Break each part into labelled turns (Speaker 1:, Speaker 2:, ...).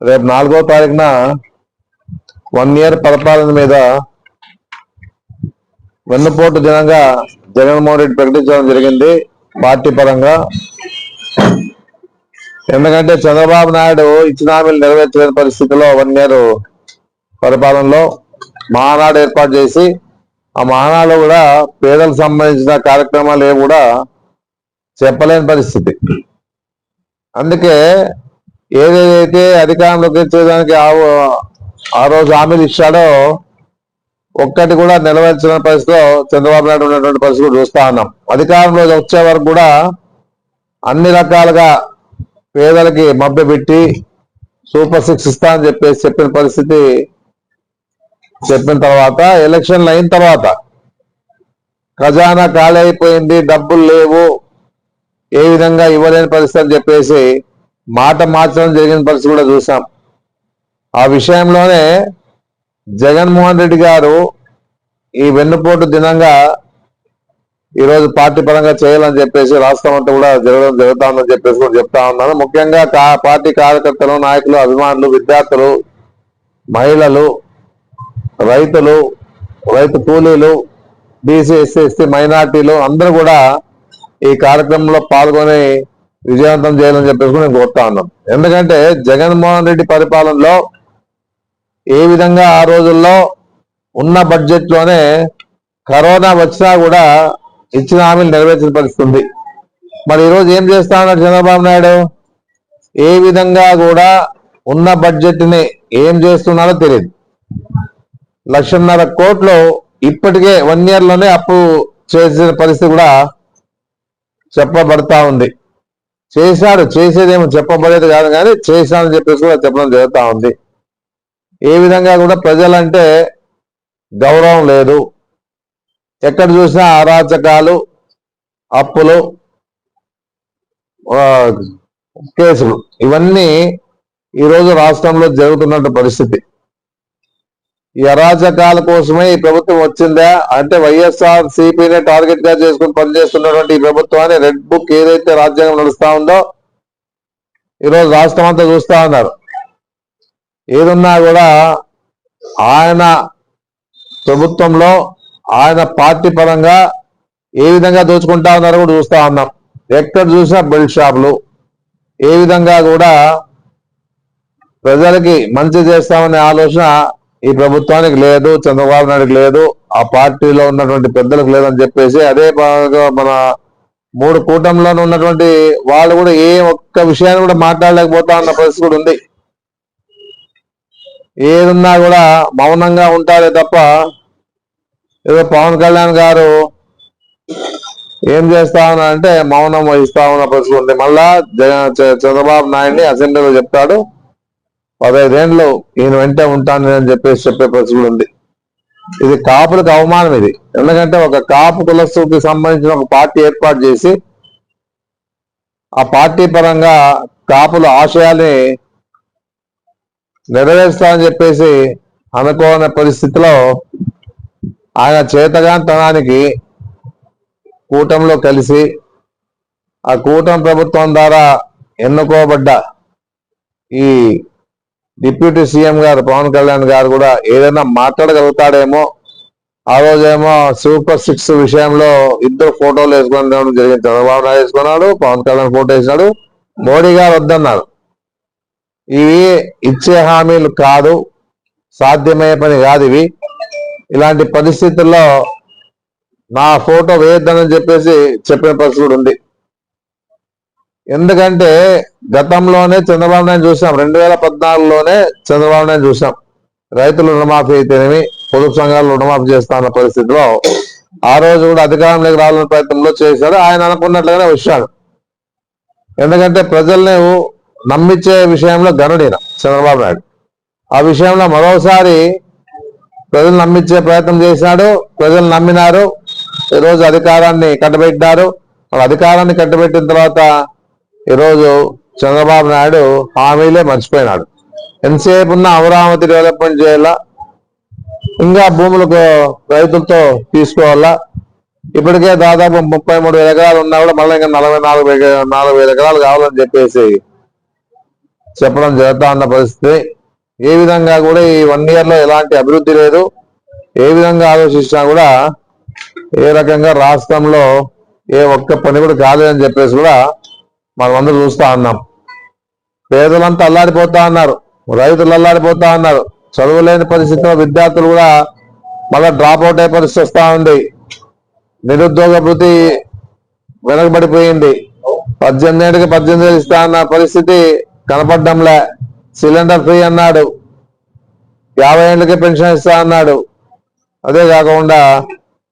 Speaker 1: రేపు నాలుగో తారీఖున వన్ ఇయర్ పరిపాలన మీద వెన్నుపోటు దినంగా జగన్మోహన్ రెడ్డి ప్రకటించడం జరిగింది పార్టీ పరంగా. ఎందుకంటే చంద్రబాబు నాయుడు ఇచ్చిన హామీలు నెరవేర్చలేని పరిస్థితిలో వన్ ఇయర్ పరిపాలనలో మహానాడు ఏర్పాటు చేసి ఆ మహానాడులో కూడా పేదలకు సంబంధించిన కార్యక్రమాలు ఏవి కూడా చెప్పలేని పరిస్థితి. అందుకే ఏదేదైతే అధికారంలోకి వచ్చేదానికి ఆ- ఆ రోజు హామీలు ఇచ్చాడో ఒక్కటి కూడా నిలవేర్చిన పరిస్థితిలో చంద్రబాబు నాయుడు ఉన్నటువంటి పరిస్థితి చూస్తా ఉన్నాం. అధికారంలో వచ్చే వరకు కూడా అన్ని రకాలుగా పేదలకి మభ్య పెట్టి సూపర్ సిక్స్ ఇస్తా అని చెప్పేసి చెప్పిన పరిస్థితి చెప్పిన తర్వాత ఎలక్షన్లు అయిన తర్వాత ఖజానా ఖాళీ అయిపోయింది డబ్బులు లేవు. ఏ విధంగా ఇవ్వలేని పరిస్థితి అని చెప్పేసి మాట మార్చడం జరిగిన పరిస్థితి కూడా చూసాం. ఆ విషయంలోనే జగన్మోహన్ రెడ్డి గారు ఈ వెన్నుపోటు దినంగా ఈరోజు పార్టీ పరంగా చేయాలని చెప్పేసి రాష్ట్రం అంతా కూడా జరగడం జరుగుతా ఉందని చెప్పేసి కూడా చెప్తా ఉన్నాను. ముఖ్యంగా కా- పార్టీ కార్యకర్తలు నాయకులు అభిమానులు విద్యార్థులు మహిళలు రైతులు రైతు కూలీలు బీసీ ఎస్సీ ఎస్టీ మైనార్టీలు అందరూ కూడా ఈ కార్యక్రమంలో పాల్గొని విజయవంతం చేయాలని చెప్పేసి కూడా నేను కోరుతా ఉన్నాను. ఎందుకంటే జగన్మోహన్ రెడ్డి పరిపాలనలో ఏ విధంగా ఆ రోజుల్లో ఉన్న బడ్జెట్లోనే కరోనా వచ్చినా కూడా ఇచ్చిన హామీలు నెరవేర్చిన పరిస్థితుంది మరి ఈరోజు ఏం చేస్తా ఉన్నాడు చంద్రబాబు నాయుడు? ఏ విధంగా కూడా ఉన్న బడ్జెట్ని ఏం చేస్తున్నారో తెలియదు. లక్షన్నర కోట్లు ఇప్పటికే వన్ ఇయర్లోనే అప్పు చేసిన పరిస్థితి కూడా చెప్పబడతా ఉంది. చేశాడు చేసేదేమో చెప్పబడేది కాదు కానీ చేశాడని చెప్పేసి కూడా చెప్పడం జరుగుతూ ఉంది. ఏ విధంగా కూడా ప్రజలంటే గౌరవం లేదు. ఎక్కడ చూసినా అరాచకాలు అప్పులు కేసులు ఇవన్నీ ఈరోజు రాష్ట్రంలో జరుగుతున్నట్టు పరిస్థితి. ఈ అరాచకాల కోసమే ఈ ప్రభుత్వం వచ్చిందా? అంటే వైఎస్ఆర్ సిపిని టార్గెట్గా చేసుకుని పనిచేస్తున్నటువంటి ఈ ప్రభుత్వాన్ని రెడ్ బుక్ ఏదైతే రాజ్యాంగం నడుస్తా ఉందో ఈరోజు రాష్ట్రం అంతా చూస్తా ఉన్నారు. ఏదున్నా కూడా ఆయన ప్రభుత్వంలో ఆయన పార్టీ పరంగా ఏ విధంగా దోచుకుంటా ఉన్నారో కూడా చూస్తా ఉన్నాం. ఎక్కడ చూసినా బెల్ట్ షాపులు. ఏ విధంగా కూడా ప్రజలకి మంచి చేస్తామనే ఆలోచన ఈ ప్రభుత్వానికి లేదు చంద్రబాబు నాయుడుకి లేదు ఆ పార్టీలో ఉన్నటువంటి పెద్దలకు లేదని చెప్పేసి అదే మన మూడు కూటమిలోనే ఉన్నటువంటి వాళ్ళు కూడా ఏ ఒక్క విషయాన్ని కూడా మాట్లాడలేకపోతా ఉన్న పరిస్థితి కూడా ఉంది. ఏదున్నా కూడా మౌనంగా ఉంటారే తప్ప ఏదో పవన్ కళ్యాణ్ గారు ఏం చేస్తా ఉన్నారంటే మౌనం వహిస్తా ఉన్న పరిస్థితి ఉంది. మళ్ళా చంద్రబాబు నాయుడిని అసెంబ్లీలో చెప్తాడు. పదహైదేండ్లు ఈయన వెంట ఉంటాను అని చెప్పేసి చెప్పే పరిస్థితి ఉంది. ఇది కాపులకు అవమానం ఇది. ఎందుకంటే ఒక కాపు కులస్తుకి సంబంధించిన ఒక పార్టీ ఏర్పాటు చేసి ఆ పార్టీ పరంగా కాపుల ఆశయాల్ని నెరవేరుస్తామని చెప్పేసి అనుకోని పరిస్థితిలో ఆయన చేతగాంతనానికి కూటంలో కలిసి ఆ కూటమి ప్రభుత్వం ద్వారా ఎన్నుకోబడ్డ ఈ డిప్యూటీ సీఎం గారు పవన్ కళ్యాణ్ గారు కూడా ఏదైనా మాట్లాడగలుగుతాడేమో ఆ రోజేమో సూపర్ సిక్స్ విషయంలో ఇద్దరు ఫోటోలు వేసుకొని జరిగింది. చంద్రబాబు నాయుడు వేసుకున్నాడు పవన్ కళ్యాణ్ ఫోటో వేసినాడు మోడీ గారు వద్దన్నారు. ఇవి ఇచ్చే హామీలు కాదు సాధ్యమయ్యే పని కాదు ఇవి. ఇలాంటి పరిస్థితుల్లో నా ఫోటో వేయొద్దని చెప్పేసి చెప్పిన పరిస్థితి ఉంది. ఎందుకంటే గతంలోనే చంద్రబాబు నాయుడు చూసాం. రెండు వేల పద్నాలుగులోనే చంద్రబాబు నాయుడు చూసాం. రైతులు రుణమాఫీ అయితేనేమి పొదుపు సంఘాలు రుణమాఫీ చేస్తాన్న పరిస్థితిలో ఆ రోజు కూడా అధికారంలోకి రావాలని ప్రయత్నంలో చేశాడు ఆయన అనుకున్నట్లుగానే వచ్చాడు. ఎందుకంటే ప్రజల్ని నమ్మించే విషయంలో గనుడైన చంద్రబాబు నాయుడు. ఆ విషయంలో మరోసారి ప్రజలు నమ్మించే ప్రయత్నం చేశాడు. ప్రజలు నమ్మినారు. ఈరోజు అధికారాన్ని కట్టబెట్టినారు. వాళ్ళ అధికారాన్ని కట్టబెట్టిన తర్వాత ఈరోజు చంద్రబాబు నాయుడు హామీలే మర్చిపోయినాడు. ఎంతసేపు ఉన్న అమరావతి డెవలప్మెంట్ చేయాలా? ఇంకా భూములకు రైతులతో తీసుకోవాలా? ఇప్పటికే దాదాపు ముప్పై మూడు వేల ఎకరాలు ఉన్నా కూడా మళ్ళీ ఇంకా నలభై నాలుగు నాలుగు వేల ఎకరాలు కావాలని చెప్పేసి చెప్పడం జరుగుతా ఉన్న పరిస్థితి. ఏ విధంగా కూడా ఈ వన్ ఇయర్లో ఎలాంటి అభివృద్ధి లేదు. ఏ విధంగా ఆలోచించినా కూడా ఏ రకంగా రాష్ట్రంలో ఏ ఒక్క పని కూడా కాలేదని చెప్పేసి కూడా మనం అందరూ చూస్తా ఉన్నాం. పేదలంతా అల్లాడిపోతా ఉన్నారు రైతులు అల్లాడిపోతా ఉన్నారు చదువులేని పరిస్థితిలో విద్యార్థులు కూడా మళ్ళా డ్రాప్ అవుట్ అయ్యే పరిస్థితి వస్తా ఉంది. నిరుద్యోగ వృత్తి వెనకబడిపోయింది. పద్దెనిమిది ఏళ్ళకి పద్దెనిమిది వేలు ఇస్తా అన్న పరిస్థితి కనపడ్డంలే. సిలిండర్ ఫ్రీ అన్నాడు. యాభై ఏళ్ళకి పెన్షన్ ఇస్తా అన్నాడు. అదే కాకుండా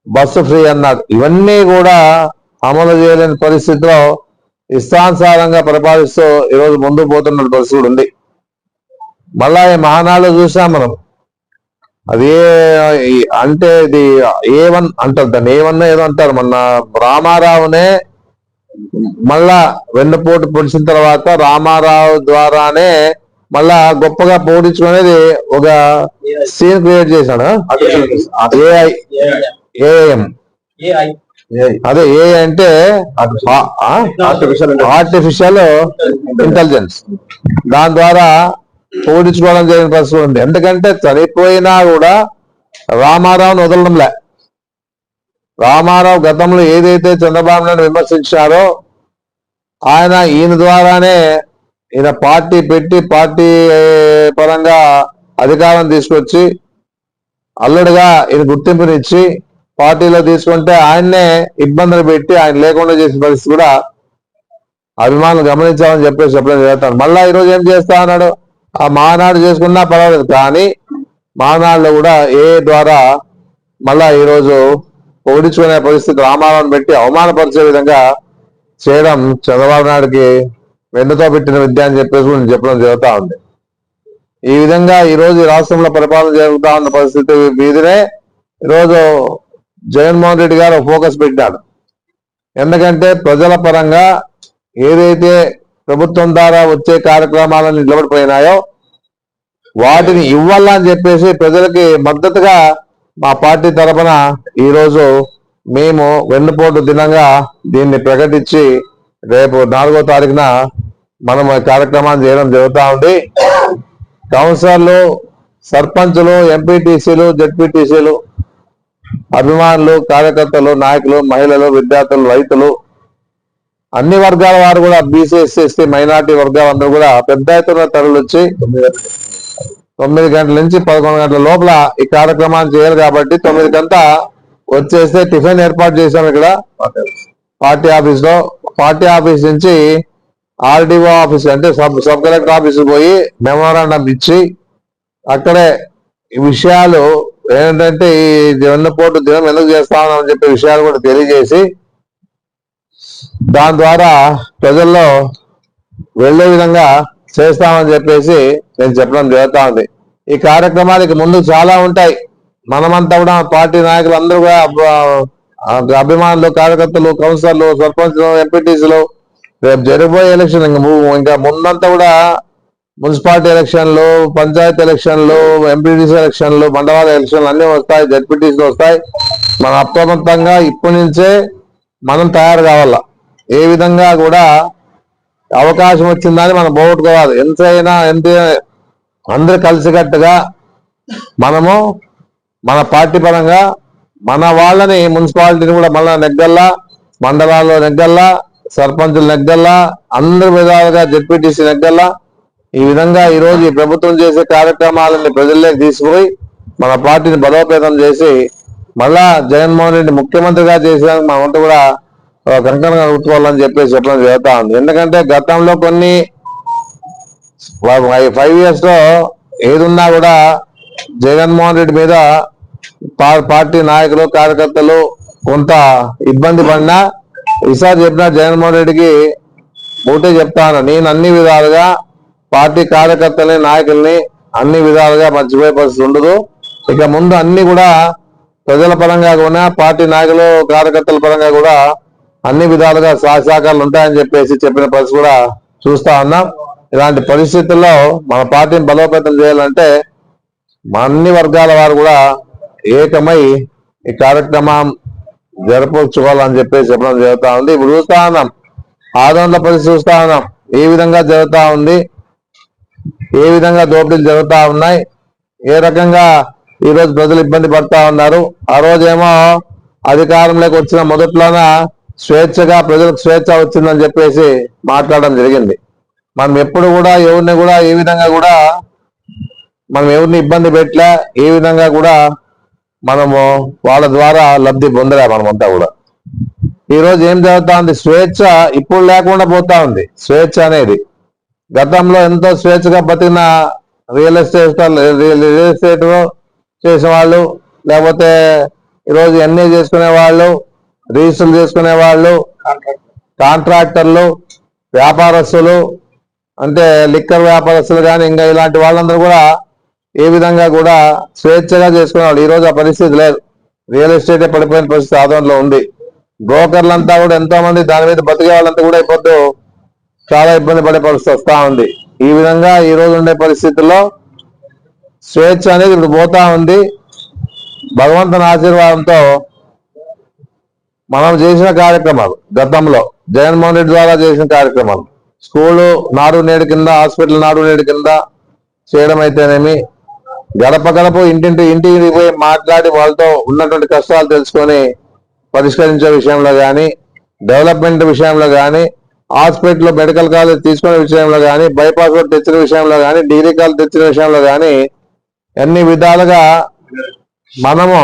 Speaker 1: బస్సు ఫ్రీ అన్నాడు. ఇవన్నీ కూడా అమలు చేయలేని పరిస్థితిలో ఇష్టానుసారంగా పరిపాలిస్తూ ఈరోజు ముందుకు పోతున్న పరిస్థితి ఉంది. మళ్ళా ఈ మహానాడు చూసాం మనం. అది అంటే ఇది ఏ వన్ అంటారు దాన్ని ఏ వన్ ఏదో అంటారు. మొన్న రామారావునే మళ్ళా వెన్నుపోటు పొడిచిన తర్వాత రామారావు ద్వారానే మళ్ళా గొప్పగా పోడించుకునేది ఒక సీన్ క్రియేట్ చేశాడు. ఏఐ ఏఎం అదే ఏ అంటే ఆర్టిఫిషియల్ ఇంటెలిజెన్స్ దాని ద్వారా పోడించుకోవడం జరిగిన పరిస్థితి ఉంది. ఎందుకంటే చనిపోయినా కూడా రామారావుని వదలడంలే రామారావు గతంలో ఏదైతే చంద్రబాబు నాయుడు విమర్శించారో ఆయన ఈయన ద్వారానే ఈయన పార్టీ పెట్టి పార్టీ పరంగా అధికారం తీసుకొచ్చి అల్లుడుగా ఈయన గుర్తింపునిచ్చి పార్టీలో తీసుకుంటే ఆయన్నే ఇబ్బందులు పెట్టి ఆయన లేకుండా చేసిన పరిస్థితి కూడా అభిమానులు గమనించామని చెప్పేసి చెప్పడం జరుగుతాను మళ్ళా ఈరోజు ఏం చేస్తా అన్నాడు? ఆ మానాడు చేసుకున్నా పర్వాలేదు కానీ మానాడులో కూడా ఏ ద్వారా మళ్ళా ఈరోజు ఓడించుకునే పరిస్థితి రామారావుని పెట్టి అవమానపరిచే విధంగా చేయడం చంద్రబాబు నాయుడికి వెన్నుతో పెట్టిన విద్య అని చెప్పేసి నేను చెప్పడం జరుగుతూ ఉంది. ఈ విధంగా ఈరోజు రాష్ట్రంలో పరిపాలన జరుగుతూ ఉన్న పరిస్థితి మీదనే ఈరోజు జగన్మోహన్ రెడ్డి గారు ఫోకస్ పెట్టాడు. ఎందుకంటే ప్రజల పరంగా ఏదైతే ప్రభుత్వం ద్వారా వచ్చే కార్యక్రమాలను నిలబడిపోయినాయో వాటిని ఇవ్వాలని చెప్పేసి ప్రజలకి మద్దతుగా మా పార్టీ తరపున ఈరోజు మేము వెన్నుపోటు దినంగా దీన్ని ప్రకటించి రేపు నాలుగో తారీఖున మనం కార్యక్రమాన్ని చేయడం జరుగుతూ ఉంది. కౌన్సిలర్లు సర్పంచులు ఎంపీటీసీలు జడ్పీటీసీలు అభిమానులు కార్యకర్తలు నాయకులు మహిళలు విద్యార్థులు రైతులు అన్ని వర్గాల వారు కూడా బీసీ ఎస్సీ ఎస్టీ మైనార్టీ వర్గాలు అందరూ కూడా పెద్ద ఎత్తున తరలిచ్చి తొమ్మిది గంటల నుంచి పదకొండు గంటల లోపల ఈ కార్యక్రమాన్ని చేయాలి కాబట్టి తొమ్మిదికంతా వచ్చేస్తే టిఫిన్ ఏర్పాటు చేశాము ఇక్కడ. పార్టీ ఆఫీస్లో పార్టీ ఆఫీస్ నుంచి ఆర్డీఓ ఆఫీస్ అంటే సబ్ సబ్ కలెక్టర్ ఆఫీస్ పోయి మెమోరాండం ఇచ్చి అక్కడే విషయాలు ఏంటంటే ఈ వెన్నపోటు దినం ఎందుకు చేస్తా ఉన్నామని చెప్పే విషయాలు కూడా తెలియజేసి దాని ద్వారా ప్రజల్లో వెళ్ళే విధంగా చేస్తామని చెప్పేసి నేను చెప్పడం జరుగుతా ఉంది ఈ కార్యక్రమాలకి ముందు చాలా ఉంటాయి. మనమంతా కూడా పార్టీ నాయకులు అందరూ కూడా అభిమానులు కార్యకర్తలు కౌన్సిలర్లు సర్పంచ్లు ఎంపీటీసీలు రేపు జరిగిపోయే ఎలక్షన్ ఇంకా ఇంకా ముందంతా కూడా మున్సిపాలిటీ ఎలక్షన్లు పంచాయతీ ఎలక్షన్లు ఎంపీటీసీ ఎలక్షన్లు మండలాల ఎలక్షన్లు అన్నీ వస్తాయి జడ్పీటీసీలు వస్తాయి. మనం అప్రమత్తంగా ఇప్పటి నుంచే మనం తయారు కావాల? ఏ విధంగా కూడా అవకాశం వచ్చిందని మనం పోగొట్టుకోవాలి. ఎంతైనా ఎంత అందరు కలిసికట్టుగా మనము మన పార్టీ పరంగా మన వాళ్ళని మున్సిపాలిటీని కూడా మళ్ళా నెగ్గల్లా మండలాల్లో నెగ్గల్లా సర్పంచులు నెగ్గల్లా అందరి విధాలుగా జడ్పీటీసీ నెగ్గల్లా ఈ విధంగా ఈ రోజు ఈ ప్రభుత్వం చేసే కార్యక్రమాలని ప్రజల్లోకి తీసుకుపోయి మన పార్టీని బలోపేతం చేసి మళ్ళా జగన్మోహన్ రెడ్డి ముఖ్యమంత్రిగా చేసేదానికి మా వంట కూడా ఒక కంకణంగా కూర్చోవాలని చెప్పేసి చెప్పడం జరుగుతా ఉంది. ఎందుకంటే గతంలో కొన్ని ఫైవ్ ఇయర్స్లో ఏదున్నా కూడా జగన్మోహన్ రెడ్డి మీద పార్టీ నాయకులు కార్యకర్తలు కొంత ఇబ్బంది పడినా ఈసారి చెప్పిన జగన్మోహన్ రెడ్డికి ఒకటే చెప్తాను నేను అన్ని విధాలుగా పార్టీ కార్యకర్తల్ని నాయకుల్ని అన్ని విధాలుగా మర్చిపోయే పరిస్థితి ఉండదు. ఇక ముందు అన్ని కూడా ప్రజల పరంగా కూడా పార్టీ నాయకులు కార్యకర్తల పరంగా కూడా అన్ని విధాలుగా సహకారాలు ఉంటాయని చెప్పేసి చెప్పిన పరిస్థితి కూడా చూస్తా ఉన్నాం. ఇలాంటి పరిస్థితుల్లో మన పార్టీని బలోపేతం చేయాలంటే మా అన్ని వర్గాల వారు కూడా ఏకమై ఈ కార్యక్రమం జరపచ్చుకోవాలని చెప్పేసి చెప్పడం జరుగుతూ ఉంది. ఇప్పుడు చూస్తా ఉన్నాం. ఆందోళన పరిస్థితి చూస్తా ఉన్నాం. ఏ విధంగా జరుగుతూ ఉంది? ఏ విధంగా దోపిడీలు జరుగుతూ ఉన్నాయి ఏ రకంగా ఈ రోజు ప్రజలు ఇబ్బంది పడతా ఉన్నారు ఆ రోజేమో అధికారంలోకి వచ్చిన మొదట్లోన స్వేచ్ఛగా ప్రజలకు స్వేచ్ఛ వచ్చిందని చెప్పేసి మాట్లాడడం జరిగింది. మనం ఎప్పుడు కూడా ఎవరిని కూడా ఏ విధంగా కూడా మనం ఎవరిని ఇబ్బంది పెట్టలే ఏ విధంగా కూడా మనము వాళ్ళ ద్వారా లబ్ధి పొందలే మనమంతా కూడా. ఈరోజు ఏం జరుగుతా ఉంది? స్వేచ్ఛ ఇప్పుడు లేకుండా పోతా ఉంది. స్వేచ్ఛ అనేది గతంలో ఎంతో స్వేచ్ఛగా బతికిన రియల్ ఎస్టేట్ రియల్ ఎస్టేట్ చేసిన వాళ్ళు లేకపోతే ఈరోజు ఎన్ఏ చేసుకునే వాళ్ళు రిజిస్టర్లు చేసుకునే వాళ్ళు కాంట్రాక్టర్లు వ్యాపారస్తులు అంటే లిక్కర్ వ్యాపారస్తులు కానీ ఇంకా ఇలాంటి వాళ్ళందరూ కూడా ఏ విధంగా కూడా స్వేచ్ఛగా చేసుకునేవాళ్ళు ఈరోజు ఆ పరిస్థితి లేదు. రియల్ ఎస్టేట్ పడిపోయిన పరిస్థితి ఆదంలో ఉంది. బ్రోకర్లంతా కూడా ఎంతో మంది దాని మీద బతికే వాళ్ళంతా కూడా ఇప్పుడు చాలా ఇబ్బంది పడే పరిస్థితి వస్తా ఉంది. ఈ విధంగా ఈ రోజు ఉండే పరిస్థితుల్లో స్వేచ్ఛ అనేది ఇప్పుడు పోతా ఉంది. భగవంతుని ఆశీర్వాదంతో మనం చేసిన కార్యక్రమాలు గతంలో జగన్మోహన్ రెడ్డి ద్వారా చేసిన కార్యక్రమాలు స్కూలు నాడు నేడు కింద హాస్పిటల్ నాడు నేడు కింద చేయడం అయితేనేమి గడప గడప ఇంటింటి ఇంటికి పోయి మాట్లాడి వాళ్ళతో ఉన్నటువంటి కష్టాలు తెలుసుకొని పరిష్కరించే విషయంలో కానీ డెవలప్మెంట్ విషయంలో కానీ హాస్పిటల్ మెడికల్ కాలేజ్ తీసుకునే విషయంలో కానీ బైపాస్ రోడ్ తెచ్చిన విషయంలో కానీ డిగ్రీ కాలేజ్ తెచ్చిన విషయంలో కానీ అన్ని విధాలుగా మనము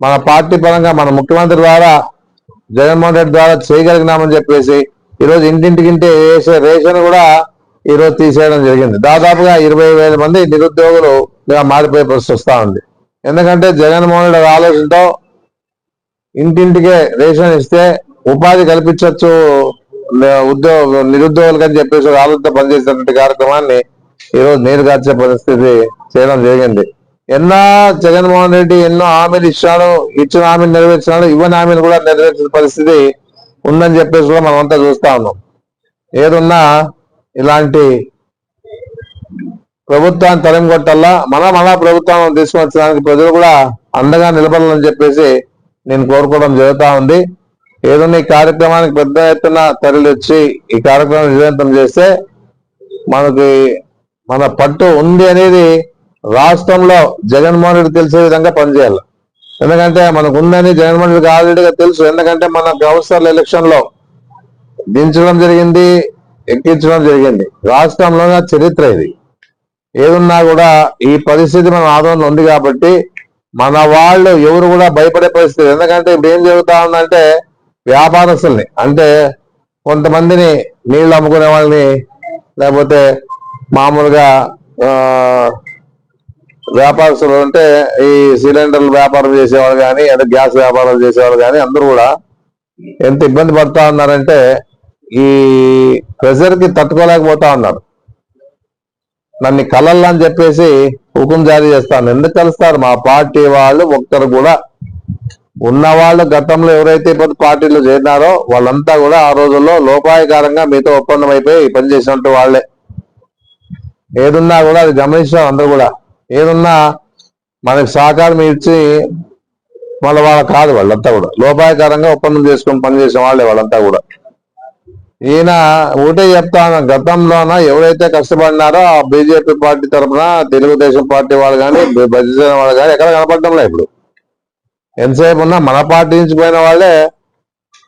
Speaker 1: మన పార్టీ పరంగా మన ముఖ్యమంత్రి ద్వారా జగన్మోహన్ రెడ్డి ద్వారా చేయగలిగినామని చెప్పేసి ఈరోజు ఇంటింటికింటే వేసే రేషన్ కూడా ఈరోజు తీసేయడం జరిగింది. దాదాపుగా ఇరవై వేల మంది నిరుద్యోగులు ఇలా మారిపోయే పరిస్థితి వస్తూ ఉంది. ఎందుకంటే జగన్మోహన్ రెడ్డి ఆలోచనతో ఇంటింటికే రేషన్ ఇస్తే ఉపాధి కల్పించవచ్చు ఉద్యోగ నిరుద్యోగులకు అని చెప్పేసి ఒక ఆలోచనతో పనిచేసినటువంటి కార్యక్రమాన్ని ఈరోజు నీరు కార్చే పరిస్థితి చేయడం జరిగింది. ఎన్నో జగన్మోహన్ రెడ్డి ఎన్నో హామీలు ఇచ్చాడు ఇచ్చిన హామీలు నెరవేర్చినాడు ఇవ్వని హామీలు కూడా నెరవేర్చిన పరిస్థితి ఉందని చెప్పేసి కూడా మనం అంతా చూస్తా ఉన్నాం. ఏదున్నా ఇలాంటి ప్రభుత్వాన్ని తరిమి కొట్టల్లా మన ప్రభుత్వం తీసుకొచ్చడానికి ప్రజలు కూడా అండగా నిలబడాలని చెప్పేసి నేను కోరుకోవడం జరుగుతా ఉంది. ఏదైనా ఈ కార్యక్రమానికి పెద్ద ఎత్తున తరలి వచ్చి ఈ కార్యక్రమం విజయవంతం చేస్తే మనకి మన పట్టు ఉంది అనేది రాష్ట్రంలో జగన్మోహన్ రెడ్డి తెలిసే విధంగా పనిచేయాలి. ఎందుకంటే మనకు ఉందని జగన్మోహన్ రెడ్డికి ఆల్రెడీగా తెలుసు. ఎందుకంటే మన గవర్నర్ ఎలక్షన్లో దించడం జరిగింది ఎక్కించడం జరిగింది. రాష్ట్రంలోనే చరిత్ర ఇది. ఏదున్నా కూడా ఈ పరిస్థితి మన ఆదోళన ఉంది కాబట్టి మన వాళ్ళు ఎవరు కూడా భయపడే పరిస్థితి ఎందుకంటే ఇప్పుడు ఏం జరుగుతా ఉందంటే వ్యాపారస్తుల్ని అంటే కొంతమందిని నీళ్ళు అమ్ముకునే వాళ్ళని లేకపోతే మామూలుగా వ్యాపారస్తులు అంటే ఈ సిలిండర్లు వ్యాపారం చేసేవాళ్ళు కానీ అంటే గ్యాస్ వ్యాపారాలు చేసేవాళ్ళు కానీ అందరూ కూడా ఎంత ఇబ్బంది పడతా ఉన్నారంటే ఈ ప్రెషర్కి తట్టుకోలేకపోతా ఉన్నారు. నన్ను కలల్లా అని చెప్పేసి హుకుం జారీ చేస్తాను. ఎందుకు కలుస్తారు? మా పార్టీ వాళ్ళు ఒక్కరు కూడా ఉన్న వాళ్ళు గతంలో ఎవరైతే ఇప్పుడు పార్టీలో చేరినారో వాళ్ళంతా కూడా ఆ రోజుల్లో లోపాయకారంగా మీతో ఒప్పందం అయిపోయి పని చేసినట్టు వాళ్ళే. ఏదున్నా కూడా అది గమనించాం అందరూ కూడా. ఏదున్నా మనకి సహకారం ఇచ్చి మళ్ళీ వాళ్ళ కాదు వాళ్ళంతా కూడా. లోపాయకారంగా ఒప్పందం చేసుకొని పనిచేసిన వాళ్ళే వాళ్ళంతా కూడా. ఈయన ఒకటే చెప్తాను గతంలోన ఎవరైతే కష్టపడినారో ఆ బీజేపీ పార్టీ తరఫున తెలుగుదేశం పార్టీ వాళ్ళు కానీ భజన వాళ్ళు కానీ ఎక్కడ కనపడటంలే ఇప్పుడు. ఎంతసేపు ఉన్నా మన పార్టీ నుంచి పోయిన వాళ్ళే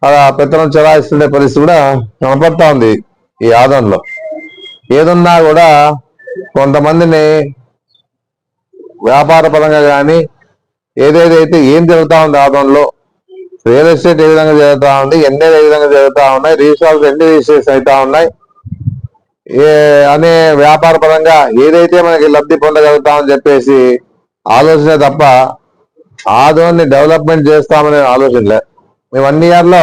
Speaker 1: అలా పెత్తనం చెలాయిస్తుండే పరిస్థితి కూడా కనపడతా ఉంది ఈ ఆదంలో ఏదున్నా కూడా కొంతమందిని వ్యాపార పరంగా కానీ ఏదేదైతే ఏం జరుగుతూ ఉంది ఆదంలో రియల్ ఎస్టేట్ ఏ విధంగా జరుగుతూ ఉంది ఎన్ని ఏ విధంగా జరుగుతూ ఉన్నాయి రీసాల్స్ ఎన్ని రిజిస్ట్రేషన్ అవుతా ఉన్నాయి ఏ అనే వ్యాపార పరంగా ఏదైతే మనకి లబ్ధి పొందగలుగుతామని చెప్పేసి ఆలోచన తప్ప ఆదోని డెవలప్మెంట్ చేస్తామనే ఆలోచనలే. మేము వన్ ఇయర్లో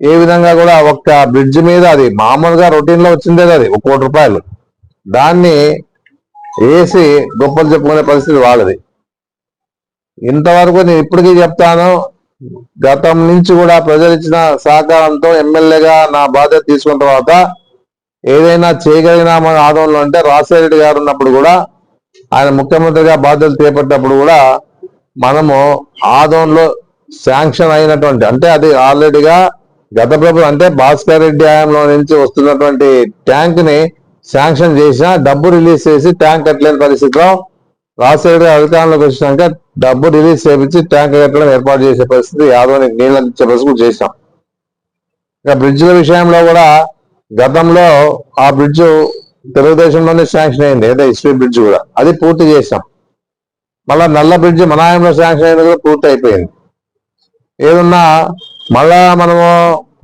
Speaker 1: ఏ విధంగా కూడా ఒక బ్రిడ్జ్ మీద అది మామూలుగా రొటీన్లో వచ్చిందే అది ఒక కోటి రూపాయలు. దాన్ని వేసి గొప్పలు చెప్పుకునే పరిస్థితి వాళ్ళది. ఇంతవరకు నేను ఇప్పటికీ చెప్తాను గతం నుంచి కూడా ప్రజలు ఇచ్చిన సహకారంతో ఎమ్మెల్యేగా నా బాధ్యత తీసుకున్న తర్వాత ఏదైనా చేయగలిగినా మన ఆదంలో అంటే రాజశేఖర రెడ్డి గారు ఉన్నప్పుడు కూడా ఆయన ముఖ్యమంత్రిగా బాధ్యతలు చేపట్టినప్పుడు కూడా మనము ఆదోన్లో శాంక్షన్ అయినటువంటి అంటే అది ఆల్రెడీగా గత ప్రభుత్వం అంటే భాస్కర్ రెడ్డి హయాంలో నుంచి వస్తున్నటువంటి ట్యాంక్ని శాంక్షన్ చేసిన డబ్బు రిలీజ్ చేసి ట్యాంక్ కట్టలేని పరిస్థితిలో రాజశేఖర్ గారు అధికారంలోకి వచ్చినాక డబ్బు రిలీజ్ చేపించి ట్యాంక్ కట్టడం ఏర్పాటు చేసే పరిస్థితి యాదవ్ నీళ్ళు అందించే పరిస్థితి కూడా చేసినాం. ఇక బ్రిడ్జ్ల విషయంలో కూడా గతంలో ఆ బ్రిడ్జ్ తెలుగుదేశంలోనే శాంక్షన్ అయింది ఏదో హిస్టరీ బ్రిడ్జ్ కూడా. అది పూర్తి చేసాం మళ్ళా నల్ల బ్రిడ్జ్ మనాయంలో శాంక్షన్ అయింది కూడా పూర్తి అయిపోయింది ఏదన్నా మళ్ళా మనము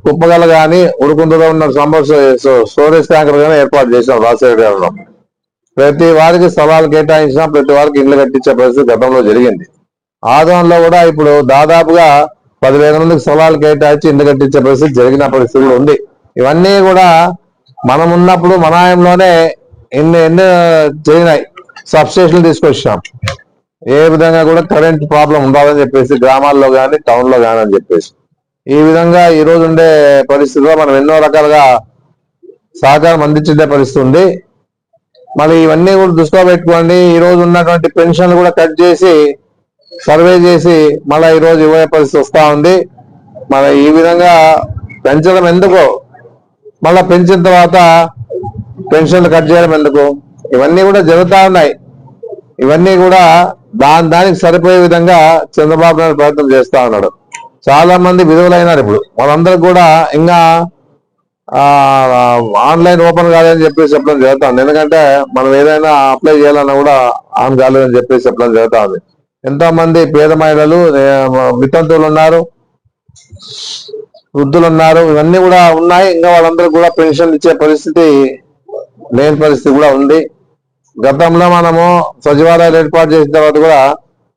Speaker 1: కుప్పగల కానీ ఉడుకుంటలో ఉన్న సమ్మర్ స్టోరేజ్ ట్యాంకర్ కానీ ఏర్పాటు చేసాం రాజశేఖర్ గారు ప్రతి వారికి స్థలాలు కేటాయించిన ప్రతి వారికి ఇల్లు కట్టించే పరిస్థితి గతంలో జరిగింది ఆదంలో కూడా ఇప్పుడు దాదాపుగా పదివేల మందికి స్థలాలు కేటాయించి ఇల్లు కట్టించే పరిస్థితి జరిగిన పరిస్థితులు ఉంది ఇవన్నీ కూడా మనం ఉన్నప్పుడు మనాయంలోనే ఎన్ని ఎన్ని జరిగినాయి సబ్స్టేషన్లు తీసుకొచ్చాం ఏ విధంగా కూడా కరెంట్ ప్రాబ్లం ఉండాలని చెప్పేసి గ్రామాల్లో కానీ టౌన్లో కానీ అని చెప్పేసి. ఈ విధంగా ఈ రోజు ఉండే పరిస్థితిలో మనం ఎన్నో రకాలుగా సహకారం అందించే పరిస్థితి ఉంది. మరి ఇవన్నీ కూడా దృష్టిలో పెట్టుకోండి. ఈ రోజు ఉన్నటువంటి పెన్షన్లు కూడా కట్ చేసి సర్వే చేసి మళ్ళీ ఈ రోజు ఇవ్వే పరిస్థితి వస్తా ఉంది. మన ఈ విధంగా పెంచడం ఎందుకు? మళ్ళా పెంచిన తర్వాత పెన్షన్లు కట్ చేయడం ఎందుకు? ఇవన్నీ కూడా జరుగుతా ఉన్నాయి. ఇవన్నీ కూడా దాని దానికి సరిపోయే విధంగా చంద్రబాబు నాయుడు ప్రయత్నం చేస్తా ఉన్నాడు. చాలా మంది విధులైనారు ఇప్పుడు. వాళ్ళందరూ కూడా ఇంకా ఆన్లైన్ ఓపెన్ కాలేదని చెప్పేసి చెప్పడం జరుగుతుంది ఎందుకంటే మనం ఏదైనా అప్లై చేయాలన్నా కూడా ఆన్ కాలేదని చెప్పేసి చెప్పడం జరుగుతుంది ఎంతో మంది పేద మహిళలు వితంతువులు ఉన్నారు వృద్ధులు ఉన్నారు. ఇవన్నీ కూడా ఉన్నాయి. ఇంకా వాళ్ళందరూ కూడా పెన్షన్ ఇచ్చే పరిస్థితి లేని పరిస్థితి కూడా ఉంది. గతంలో మనము సచివాలయాలు ఏర్పాటు చేసిన తర్వాత కూడా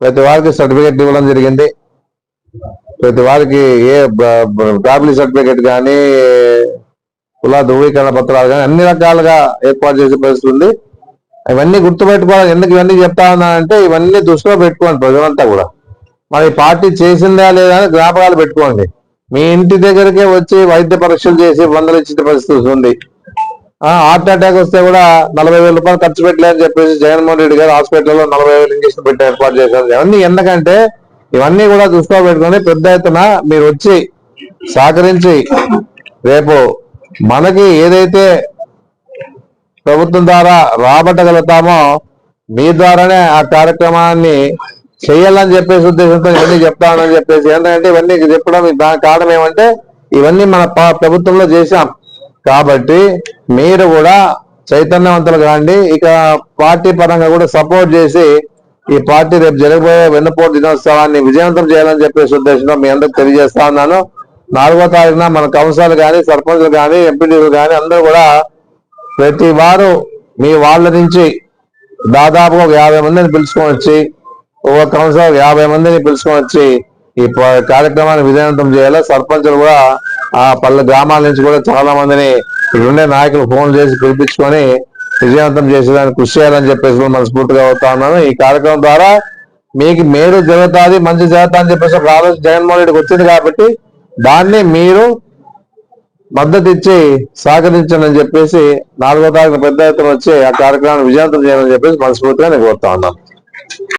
Speaker 1: ప్రతి వారికి సర్టిఫికేట్ ఇవ్వడం జరిగింది. ప్రతి వారికి ఏ ఫ్యామిలీ సర్టిఫికేట్ కానీ కుల ధృవీకరణ పత్రాలు కానీ అన్ని రకాలుగా ఏర్పాటు చేసే పరిస్థితి ఉంది. ఇవన్నీ గుర్తుపెట్టుకోవాలి. ఎందుకు ఇవన్నీ చెప్తా ఉన్నానంటే ఇవన్నీ దృష్టిలో పెట్టుకోండి ప్రజలంతా కూడా. మరి పార్టీ చేసిందా లేదా అని జ్ఞాపకాలు పెట్టుకోండి. మీ ఇంటి దగ్గరికే వచ్చి వైద్య పరీక్షలు చేసి వందలు ఇచ్చిన పరిస్థితి ఉంది. హార్ట్ అటాక్ వస్తే కూడా నలభై వేల రూపాయలు ఖర్చు పెట్టలేదని చెప్పేసి జగన్మోహన్ రెడ్డి గారు హాస్పిటల్లో నలభై వేలు ఇంజక్షన్ పెట్టి ఏర్పాటు చేశారు. ఇవన్నీ ఎందుకంటే ఇవన్నీ కూడా దృష్టిలో పెట్టుకొని పెద్ద ఎత్తున మీరు వచ్చి సహకరించి రేపు మనకి ఏదైతే ప్రభుత్వం ద్వారా రాబట్టగలుగుతామో మీ ద్వారానే ఆ కార్యక్రమాన్ని చేయాలని చెప్పేసి ఉద్దేశంతో ఇవన్నీ చెప్తానని చెప్పేసి. ఏంటంటే ఇవన్నీ చెప్పడం దాని కారణం ఏమంటే ఇవన్నీ మన ప్రభుత్వంలో చేశాం. కాబట్టి మీరు కూడా చైతన్యవంతులు కాండి ఇక పార్టీ పరంగా కూడా సపోర్ట్ చేసి ఈ పార్టీ రేపు జరగబోయే వెన్నుపోటు దినోత్సవాన్ని విజయవంతం చేయాలని చెప్పేసి ఉద్దేశంలో మీ అందరికి తెలియజేస్తా ఉన్నాను. నాలుగో తారీఖున మన కౌన్సిలర్ కానీ సర్పంచ్లు కానీ ఎంపీటీలు కానీ అందరూ కూడా ప్రతి వారు మీ వాళ్ళ నుంచి దాదాపు ఒక యాభై మందిని పిలుచుకొని వచ్చి ఒక కౌన్సిలర్ యాభై మందిని పిలుచుకొని వచ్చి ఈ కార్యక్రమాన్ని విజయవంతం చేయాలి? సర్పంచులు కూడా ఆ పల్లె గ్రామాల నుంచి కూడా చాలా మందిని ఇక్కడ ఉండే నాయకులు ఫోన్ చేసి పిలిపించుకొని విజయవంతం చేసేదానికి కృషి చేయాలని చెప్పేసి మనస్ఫూర్తిగా అవుతా ఉన్నాను. ఈ కార్యక్రమం ద్వారా మీకు మేలు జరుగుతుంది మంచి జరుగుతా అని చెప్పేసి ఒక ఆలోచన జగన్మోహన్ రెడ్డికి వచ్చింది కాబట్టి దాన్ని మీరు మద్దతు ఇచ్చి సహకరించండి అని చెప్పేసి నాలుగో తారీఖున పెద్ద ఎత్తున వచ్చి ఆ కార్యక్రమాన్ని విజయవంతం చేయాలని చెప్పేసి మనస్ఫూర్తిగా నేను కోరుతా ఉన్నాను.